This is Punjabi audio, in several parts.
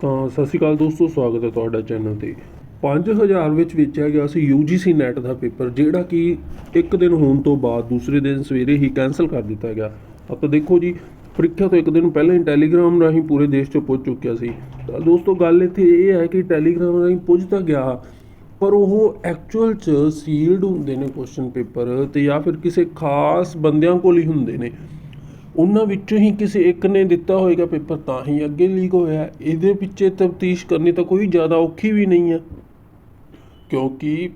ਤਾਂ ਸਤਿ ਸ਼੍ਰੀ ਅਕਾਲ ਦੋਸਤੋ, ਸਵਾਗਤ ਹੈ ਤੁਹਾਡਾ ਚੈਨਲ ਤੇ। 5000 ਵਿੱਚ ਵੇਚਿਆ ਗਿਆ ਸੀ UGC ਨੈਟ ਦਾ ਪੇਪਰ, ਜਿਹੜਾ ਕਿ ਇੱਕ ਦਿਨ ਹੋਣ ਤੋਂ ਬਾਅਦ ਦੂਸਰੇ ਦਿਨ ਸਵੇਰੇ ਹੀ ਕੈਨਸਲ ਕਰ ਦਿੱਤਾ ਗਿਆ। ਆਪਾਂ ਦੇਖੋ ਜੀ, ਪ੍ਰੀਖਿਆ ਤੋਂ ਇੱਕ ਦਿਨ ਪਹਿਲਾਂ ਹੀ ਟੈਲੀਗ੍ਰਾਮ ਰਾਹੀਂ ਪੂਰੇ ਦੇਸ਼ 'ਚ ਪਹੁੰਚ ਚੁੱਕਿਆ ਸੀ। ਤਾਂ ਦੋਸਤੋ, ਗੱਲ ਇੱਥੇ ਇਹ ਹੈ ਕਿ ਟੈਲੀਗ੍ਰਾਮ ਰਾਹੀਂ ਪਹੁੰਚ ਤਾਂ ਗਿਆ, ਪਰ ਉਹ ਐਕਚੁਅਲ 'ਚ ਸੀਲਡ ਹੁੰਦੇ ਨੇ ਕੁਐਸਚਨ ਪੇਪਰ ਤੇ ਜਾਂ ਫਿਰ ਕਿਸੇ ਖਾਸ ਬੰਦਿਆਂ ਕੋਲ ਹੀ ਹੁੰਦੇ ਨੇ। ਉਹਨਾਂ ਵਿੱਚੋਂ ਹੀ ਕਿਸੇ ਇੱਕ ਨੇ ਦਿੱਤਾ ਹੋਏਗਾ ਪੇਪਰ, ਤਾਂ ਹੀ ਅੱਗੇ ਲੀਕ ਹੋਇਆ। ਇਹਦੇ ਪਿੱਛੇ ਤਫਤੀਸ਼ ਕਰਨੀ ਤਾਂ ਕੋਈ ਜ਼ਿਆਦਾ ਔਖੀ ਵੀ ਨਹੀਂ ਹੈ ਕਿਉਂਕਿ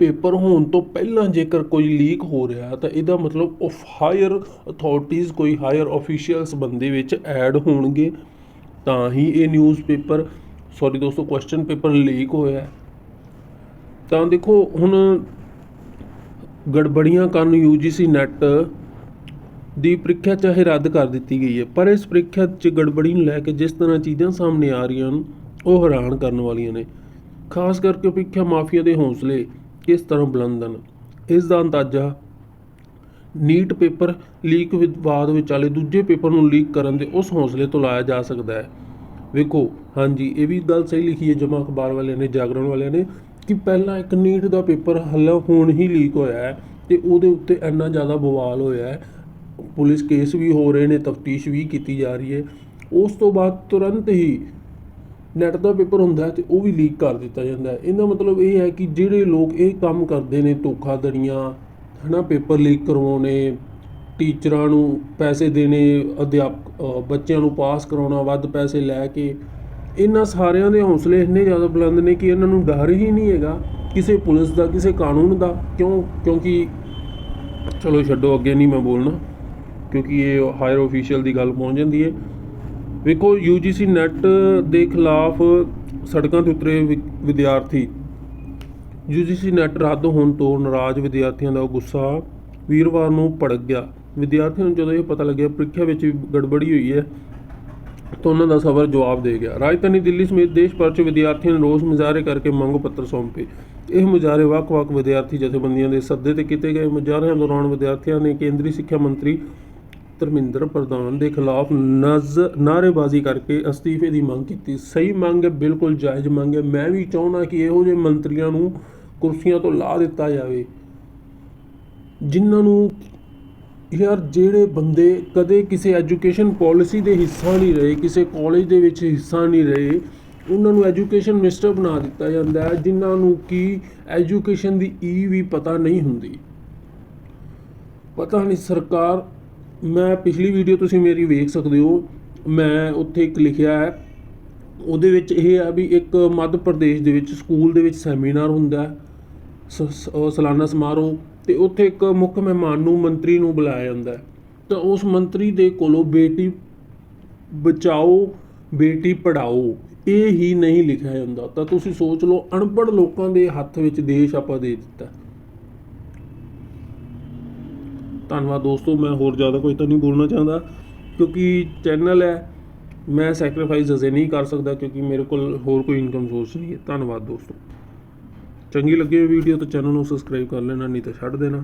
ਪੇਪਰ ਹੋਣ ਤੋਂ ਪਹਿਲਾਂ ਜੇਕਰ ਕੋਈ ਲੀਕ ਹੋ ਰਿਹਾ, ਤਾਂ ਇਹਦਾ ਮਤਲਬ ਆਫ ਹਾਇਰ ਅਥਾਰਟੀਜ਼ ਕੋਈ ਹਾਇਰ ਅਫੀਸ਼ੀਅਲਸ ਬੰਦੇ ਵਿੱਚ ਐਡ ਹੋਣਗੇ। ਤਾਂ ਹੀ ਇਹ ਨਿਊਜ਼ ਪੇਪਰ ਸੌਰੀ ਦੋਸਤੋ ਕੁਐਸਚਨ ਪੇਪਰ ਲੀਕ ਹੋਇਆ। ਤਾਂ ਦੇਖੋ, ਹੁਣ ਗੜਬੜੀਆਂ ਕਾਰਨ UGC ਨੈਟ ਦੀ ਪ੍ਰੀਖਿਆ ਚਾਹੇ ਰੱਦ ਕਰ ਦਿੱਤੀ ਗਈ ਹੈ, ਪਰ ਇਸ ਪ੍ਰੀਖਿਆ 'ਚ ਗੜਬੜੀ ਨੂੰ ਲੈ ਕੇ ਜਿਸ ਤਰ੍ਹਾਂ ਚੀਜ਼ਾਂ ਸਾਹਮਣੇ ਆ ਰਹੀਆਂ ਹਨ, ਉਹ ਹੈਰਾਨ ਕਰਨ ਵਾਲੀਆਂ ਨੇ। ਖਾਸ ਕਰਕੇ ਪ੍ਰੀਖਿਆ ਮਾਫੀਆ ਦੇ ਹੌਸਲੇ ਕਿਸ ਤਰ੍ਹਾਂ ਬੁਲੰਦ ਹਨ। ਇਸ ਦਾ ਅੰਦਾਜ਼ਾ ਨੀਟ ਪੇਪਰ ਲੀਕ ਵਿਵਾਦ ਵਿਚਾਲੇ ਦੂਜੇ ਪੇਪਰ ਨੂੰ ਲੀਕ ਕਰਨ ਦੇ ਉਸ ਹੌਸਲੇ ਤੋਂ ਲਾਇਆ ਜਾ ਸਕਦਾ ਹੈ। ਵੇਖੋ, ਹਾਂਜੀ, ਇਹ ਵੀ ਗੱਲ ਸਹੀ ਲਿਖੀ ਹੈ, ਜਮਾ ਅਖਬਾਰ ਵਾਲਿਆਂ ਨੇ, ਜਾਗਰਣ ਵਾਲਿਆਂ ਨੇ, ਕਿ ਪਹਿਲਾਂ ਇੱਕ ਨੀਟ ਦਾ ਪੇਪਰ ਹੱਲਾ ਹੁਣ ਹੀ ਲੀਕ ਹੋਇਆ ਹੈ ਤੇ ਉਹਦੇ ਉੱਤੇ ਇੰਨਾ ਜ਼ਿਆਦਾ ਬਵਾਲ ਹੋਇਆ ਹੈ ਪੁਲਿਸ ਕੇਸ ਵੀ ਹੋ ਰਹੇ ਨੇ, ਤਫਤੀਸ਼ ਵੀ ਕੀਤੀ ਜਾ ਰਹੀ ਹੈ। ਉਸ ਤੋਂ ਬਾਅਦ ਤੁਰੰਤ ਹੀ ਨੈਟ ਦਾ ਪੇਪਰ ਹੁੰਦਾ ਹੈ ਤੇ ਉਹ ਵੀ ਲੀਕ ਕਰ ਦਿੱਤਾ ਜਾਂਦਾ ਹੈ। ਇਹਦਾ ਮਤਲਬ ਇਹ ਹੈ ਕਿ ਜਿਹੜੇ ਲੋਕ ਇਹ ਕੰਮ ਕਰਦੇ ਨੇ ਧੋਖਾਧੜੀਆਂ, ਹਨਾ, ਪੇਪਰ ਲੀਕ ਕਰਵਾਉਣੇ ਟੀਚਰਾਂ ਨੂੰ ਪੈਸੇ ਦੇਣੇ ਅਧਿਆਪਕ ਬੱਚਿਆਂ ਨੂੰ ਪਾਸ ਕਰਾਉਣਾ, ਵੱਧ ਪੈਸੇ ਲੈ ਕੇ, ਇਹਨਾਂ ਸਾਰਿਆਂ ਦੇ ਹੌਸਲੇ ਇੰਨੇ ਜ਼ਿਆਦਾ ਬੁਲੰਦ ਨੇ ਕਿ ਇਹਨਾਂ ਨੂੰ ਡਰ ਹੀ ਨਹੀਂ ਹੈਗਾ ਕਿਸੇ ਪੁਲਿਸ ਦਾ, ਕਿਸੇ ਕਾਨੂੰਨ ਦਾ। ਕਿਉਂ? ਕਿਉਂਕਿ, ਚਲੋ ਛੱਡੋ, ਅੱਗੇ ਨਹੀਂ ਮੈਂ ਬੋਲਣਾ। ਕਿਉਂਕਿ ਇਹ ਹਾਇਰ ਅਫੀਸ਼ੀਅਲ ਦੀ ਗੱਲ ਪਹੁੰਚ ਜਾਂਦੀ ਹੈ। ਵੇਖੋ UGC ਨੈਟ ਦੇ ਖਿਲਾਫ ਸੜਕਾਂ ਤੇ ਉਤਰੇ ਵਿ- ਵਿਦਿਆਰਥੀ। UGC ਨੈਟ ਰੱਦ ਹੋਣ ਤੋਂ ਨਾਰਾਜ਼ ਵਿਦਿਆਰਥੀਆਂ ਦਾ ਗੁੱਸਾ ਵੀਰਵਾਰ ਨੂੰ ਭੜਕ ਗਿਆ। ਵਿਦਿਆਰਥੀਆਂ ਨੂੰ ਜਦੋਂ ਇਹ ਪਤਾ ਲੱਗਿਆ, ਪ੍ਰੀਖਿਆ ਵਿੱਚ ਵੀ ਗੜਬੜੀ ਹੋਈ ਹੈ, ਤਾਂ ਉਹਨਾਂ ਦਾ ਸਬਰ ਜਵਾਬ ਦੇ ਗਿਆ। ਰਾਜਧਾਨੀ ਦਿੱਲੀ ਸਮੇਤ ਦੇਸ਼ ਭਰ 'ਚ ਵਿਦਿਆਰਥੀਆਂ ਨੇ ਰੋਸ ਮੁਜ਼ਾਹਰੇ ਕਰਕੇ ਮੰਗ ਪੱਤਰ ਸੌਂਪੇ। ਇਹ ਮੁਜ਼ਾਹਰੇ ਵੱਖ-ਵੱਖ ਵਿਦਿਆਰਥੀ ਜਥੇਬੰਦੀਆਂ ਦੇ ਸੱਦੇ ਤੇ ਕੀਤੇ ਗਏ ਮੁਜ਼ਾਹਰਿਆਂ ਦੌਰਾਨ ਵਿਦਿਆਰਥੀਆਂ ਨੇ ਕੇਂਦਰੀ ਸਿੱਖਿਆ ਮੰਤਰੀ ਧਰਮਿੰਦਰ ਪ੍ਰਧਾਨ ਦੇ ਖਿਲਾਫ ਨਜ਼, ਨਾਅਰੇਬਾਜ਼ੀ ਕਰਕੇ ਅਸਤੀਫੇ ਦੀ ਮੰਗ ਕੀਤੀ। ਸਹੀ ਮੰਗ ਹੈ, ਬਿਲਕੁਲ ਜਾਇਜ਼ ਮੰਗ ਹੈ। ਮੈਂ ਵੀ ਚਾਹੁੰਦਾ ਕਿ ਇਹੋ ਜਿਹੇ ਮੰਤਰੀਆਂ ਨੂੰ ਕੁਰਸੀਆਂ ਤੋਂ ਲਾ ਦਿੱਤਾ ਜਾਵੇ, ਜਿਨ੍ਹਾਂ ਨੂੰ ਯਾਰ ਜਿਹੜੇ ਬੰਦੇ ਕਦੇ ਕਿਸੇ ਐਜੂਕੇਸ਼ਨ ਪਾਲਿਸੀ ਦੇ ਹਿੱਸਾ ਨਹੀਂ ਰਹੇ, ਕਿਸੇ ਕਾਲਜ ਦੇ ਵਿੱਚ ਹਿੱਸਾ ਨਹੀਂ ਰਹੇ, ਉਹਨਾਂ ਨੂੰ ਐਜੂਕੇਸ਼ਨ ਮਿਨਿਸਟਰ ਬਣਾ ਦਿੱਤਾ ਜਾਂਦਾ ਹੈ, ਜਿਨ੍ਹਾਂ ਨੂੰ ਕੀ ਐਜੂਕੇਸ਼ਨ ਦੀ ਈ ਵੀ ਪਤਾ ਨਹੀਂ ਹੁੰਦੀ। ਪਤਾ ਨਹੀਂ ਸਰਕਾਰ ਮੈਂ ਪਿਛਲੀ ਵੀਡੀਓ ਤੁਸੀਂ ਮੇਰੀ ਵੇਖ ਸਕਦੇ ਹੋ। ਮੈਂ ਉੱਥੇ ਇੱਕ ਲਿਖਿਆ ਹੈ। ਉਹਦੇ ਵਿੱਚ ਇਹ ਹੈ ਵੀ ਇੱਕ ਮੱਧ ਪ੍ਰਦੇਸ਼ ਦੇ ਵਿੱਚ ਸਕੂਲ ਦੇ ਵਿੱਚ ਸੈਮੀਨਾਰ ਹੁੰਦਾ ਸ- ਸ- ਸਾਲਾਨਾ ਸਮਾਰੋਹ ਤੇ ਉੱਥੇ ਇੱਕ ਮੁੱਖ ਮਹਿਮਾਨ ਨੂੰ ਮੰਤਰੀ ਨੂੰ ਬੁਲਾਇਆ ਜਾਂਦਾ ਤਾਂ ਉਸ ਮੰਤਰੀ ਦੇ ਕੋਲੋਂ ਬੇਟੀ ਬਚਾਓ, ਬੇਟੀ ਪੜਾਓ, ਇਹ ਹੀ ਨਹੀਂ ਲਿਖਿਆ ਜਾਂਦਾ। ਤਾਂ ਤੁਸੀਂ ਸੋਚ ਲਓ, ਅਨਪੜ੍ਹ ਲੋਕਾਂ ਦੇ ਹੱਥ ਵਿੱਚ ਦੇਸ਼ ਆਪਾਂ ਦੇ ਦਿੱਤਾ। ਧੰਨਵਾਦ ਦੋਸਤੋ, ਮੈਂ ਹੋਰ ਜ਼ਿਆਦਾ ਕੋਈ ਤਾਂ ਨਹੀਂ ਬੋਲਣਾ ਚਾਹੁੰਦਾ, ਕਿਉਂਕਿ ਚੈਨਲ ਹੈ, ਮੈਂ ਸੈਕਰੀਫਾਈਸ ਅਜੇ ਨਹੀਂ ਕਰ ਸਕਦਾ, ਕਿਉਂਕਿ ਮੇਰੇ ਕੋਲ ਹੋਰ ਕੋਈ ਇਨਕਮ ਸੋਰਸ ਨਹੀਂ ਹੈ। ਧੰਨਵਾਦ ਦੋਸਤੋ। ਚੰਗੀ ਲੱਗੇ ਵੀਡੀਓ ਤਾਂ ਚੈਨਲ ਨੂੰ ਸਬਸਕ੍ਰਾਈਬ ਕਰ ਲੈਣਾ, ਨਹੀਂ ਤਾਂ ਛੱਡ ਦੇਣਾ।